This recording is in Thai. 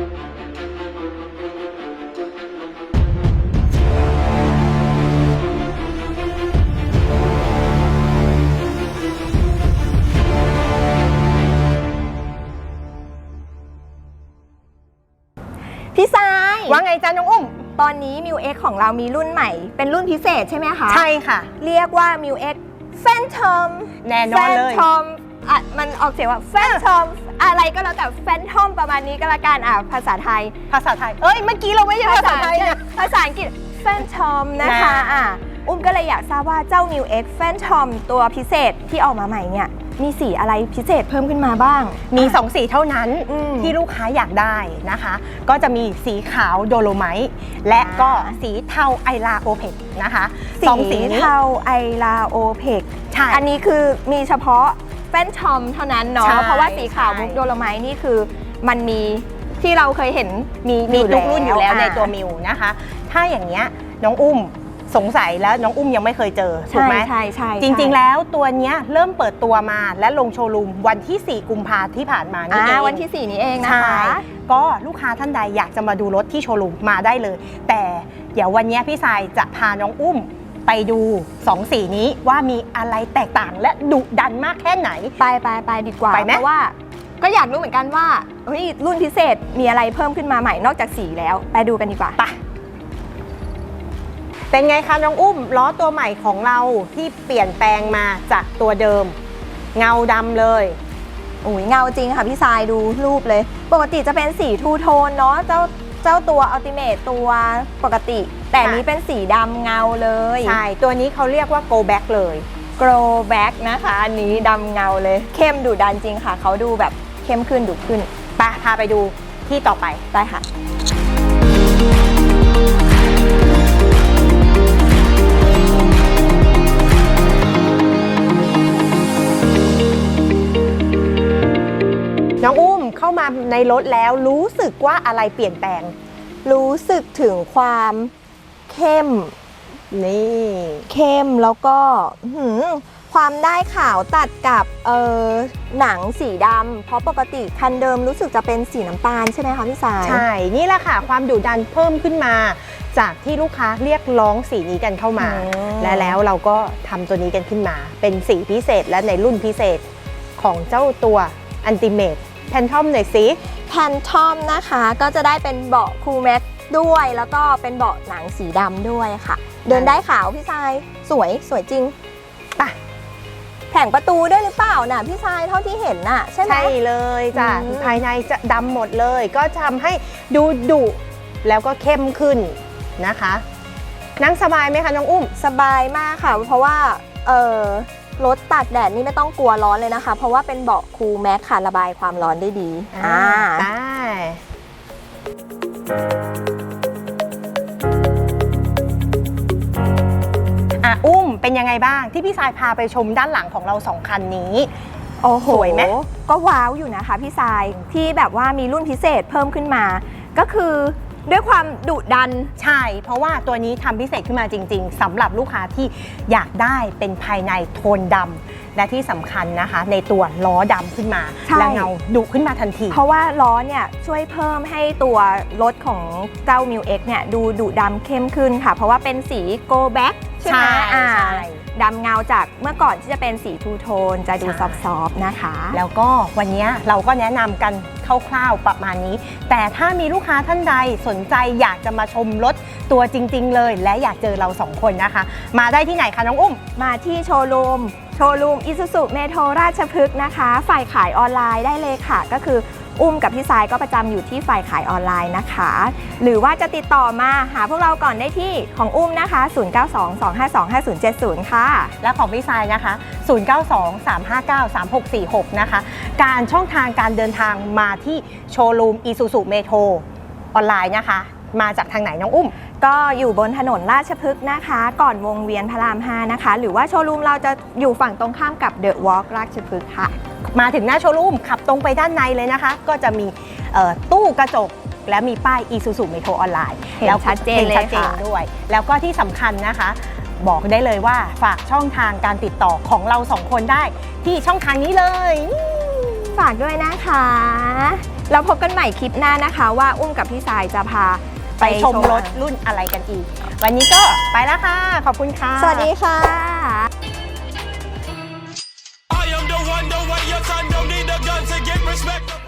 พี่สาย ว่าไงจ๊ะน้องอุ้ม ตอนนี้ m ิว X ของเรามีรุ่นใหม่ เป็นรุ่นพิเศษใช่ไหมคะ ใช่ค่ะ เรียกว่า m ิว X Phantom แน่นอนเลย Phantom อะมันออกเสียงว่า Phantom อะไรก็แล้วแต่ Phantom ประมาณนี้ก็แล้วกันอะภาษาไทย ภาษาไทย เอ้ย เมื่อกี้เราไม่ใช่ภาษาไทยนะภาษาอังกฤษ Phantom นะคะนะอะอุ้มก็เลยอยากทราบว่าเจ้า m ิว X Phantom ตัวพิเศษที่ออกมาใหม่เนี่ยมีสีอะไรพิเศษเพิ่มขึ้นมาบ้าง มีอะ2สีเท่านั้นอืมที่ลูกค้าอยากได้นะคะ ก็จะมีสีขาวโดโลไมต์และก็อ่าสีเทาไอลาโอเพกนะคะสีสองสีนี้เทาไอลาโอเพกใช่อันนี้คือมีเฉพาะ แฟนทอมเท่านั้นเนาะ ใช่เพราะว่าสีขาวใช่มุกโดโลไมต์นี่คือมันมีที่เราเคยเห็นมีมีมีทุกรุ่นอยู่แล้วอ่าในตัวมิวนะคะ ถ้าอย่างเงี้ยน้องอุ้มสงสัยแล้วน้องอุ้มยังไม่เคยเจอถูกใช่ไหม ใช่ใช่จริงๆ แล้วตัวเนี้ยเริ่มเปิดตัวมาและลงโชว์รูมวันที่ 4 กุมภาที่ผ่านมานี่อ่าเองวันที่ 4 นี้เองนะใช่คะก็ลูกค้าท่านใดอยากจะมาดูรถที่โชว์รูมมาได้เลย แต่เดี๋ยววันเนี้ยพี่สายจะพาน้องอุ้ม ไปดู 2 สีนี้ว่ามีอะไรแตกต่างและดุดันมากแค่ไหน ไปไปไปดีกว่า ไปไหม เพราะว่า ก็อยากรู้เหมือนกันว่าเฮ้ยรุ่นพิเศษมีอะไรเพิ่มขึ้นมาใหม่นอกจากสีแล้ว ไปดูกันดีกว่า ไปเป็นไงคะน้องอุ้มล้อตัวใหม่ของเราที่เปลี่ยนแปลงมาจากตัวเดิม เงาดำเลยอุ้ยเงาจริงค่ะพี่ทรายดูรูปเลย ปกติจะเป็นสีทูโทนเนาะเจ้า เจ้าตัวอัลติเม e ตัวปกติ แต่อันนี้เป็นสีดำเงาเลย ใช่ ตัวนี้เขาเรียกว่า go back เลย Grow Back นะคะ อันนี้ดำเงาเลย เข้มดุดันจริงค่ะ เขาดูแบบเข้มขึ้นดุขึ้นไปพาไปดูที่ต่อไปได้ค่ะ ในรถแล้วรู้สึกว่าอะไรเปลี่ยนแปลง รู้สึกถึงความเข้ม นี่ เข้มแล้วก็อื้อหือความได้ขาวตัดกับเออหนังสีดำเพราะปกติคันเดิมรู้สึกจะเป็นสีน้ำตาลใช่ไหมคะพี่สาย ใช่ นี่แหละค่ะ ความดุดันเพิ่มขึ้นมา จากที่ลูกค้าเรียกร้องสีนี้กันเข้ามาอืมและแล้วเราก็ทำตัวนี้กันขึ้นมา เป็นสีพิเศษและในรุ่นพิเศษของเจ้าตัวอันติเม e แพนทอมหน่อยสิแพนทอมนะคะก็จะได้เป็นเบาะคูลแม็กด้วย แล้วก็เป็นเบาะหนังสีดำด้วยค่ะ เดินได้ขาวพี่ทรายสวยสวยจริงไปแผงประตูด้วยหรือเปล่าน่ะพี่ทรายเท่าที่เห็นน่ะใช่ไหมใช่เลยจ้ะอืมภายในจะดำหมดเลย ก็ทำให้ดูดุแล้วก็เข้มขึ้นนะคะ นั่งสบายไหมคะน้องอุ้ม สบายมากค่ะ เพราะว่าเออ รถตากแดดนี่ไม่ต้องกลัวร้อนเลยนะคะ เพราะว่าเป็นเบาะคูลแม็กค่ะระบายความร้อนได้ดีอ่าได้อะอุ้มเป็นยังไงบ้างที่พี่สายพาไปชมด้านหลังของเราสองคันนี้โอ้โหสวยไหมก็ว้าวอยู่นะคะพี่ทรายที่แบบว่ามีรุ่นพิเศษเพิ่มขึ้นมา ก็คือ ด้วยความดุดัน ใช่ เพราะว่าตัวนี้ทำพิเศษขึ้นมาจริง ๆสำหรับลูกค้าที่อยากได้เป็นภายในโทนดำและที่สำคัญนะคะ ในตัวล้อดำขึ้นมาใช่ และเงาดุขึ้นมาทันที เพราะว่าล้อเนี่ยช่วยเพิ่มให้ตัวรถของเจ้า m ิว X เนี่ยดูดุดำเข้มขึ้นค่ะ เพราะว่าเป็นสี Go Back ใช่ไหมใช่อ่าใช่ ดำเงาจากเมื่อก่อนที่จะเป็นสีทูโทนจะดูใช่ ซอฟๆนะคะ แล้วก็วันนี้เราก็แนะนำกัน คร่าวๆประมาณนี้ แต่ถ้ามีลูกค้าท่านใดสนใจอยากจะมาชมรถตัวจริง ๆ เลย และอยากเจอเราสองคนนะคะ มาได้ที่ไหนคะน้องอุ้ม มาที่โชว์รูม โชว์รูมอิซูซุเมโทรราชพฤกษ์นะคะ ฝ่ายขายออนไลน์ได้เลยค่ะ ก็คือ อุ้มกับพี่สายก็ประจำอยู่ที่ฝ่ายขายออนไลน์นะคะ หรือว่าจะติดต่อมาหาพวกเราก่อนได้ที่ของอุ้มนะคะ 0922525070 ค่ะ และของพี่ทรายนะคะ 0923593646 นะคะ การช่องทางการเดินทางมาที่โชว์รูมอีซูซูเมโทรออนไลน์นะคะ มาจากทางไหนน้องอุ้ม ก็อยู่บนถนนราชพฤกษ์นะคะ ก่อนวงเวียนพระราม 5 นะคะ หรือว่าโชว์รูมเราจะอยู่ฝั่งตรงข้ามกับเดอะวอล์กราชพฤกษ์ค่ะ มาถึงหน้าโชว์รูมขับตรงไปด้านในเลยนะคะ ก็จะมีเอ่อตู้กระจกและมีป้าย Isuzu Metro ออนไลน์เห็นชัดเจนเลยชัดเจนค่ะด้วย แล้วก็ที่สำคัญนะคะ บอกได้เลยว่าฝากช่องทางการติดต่อของเราสองคนได้ ที่ช่องทางนี้เลย ฝากด้วยนะคะ เราพบกันใหม่คลิปหน้านะคะ ว่าอุ้มกับพี่สายจะพาไปชมรถรุ่นอะไรกันอีก วันนี้ก็ไปแล้วค่ะ ขอบคุณค่ะ สวัสดีค่ะ respect.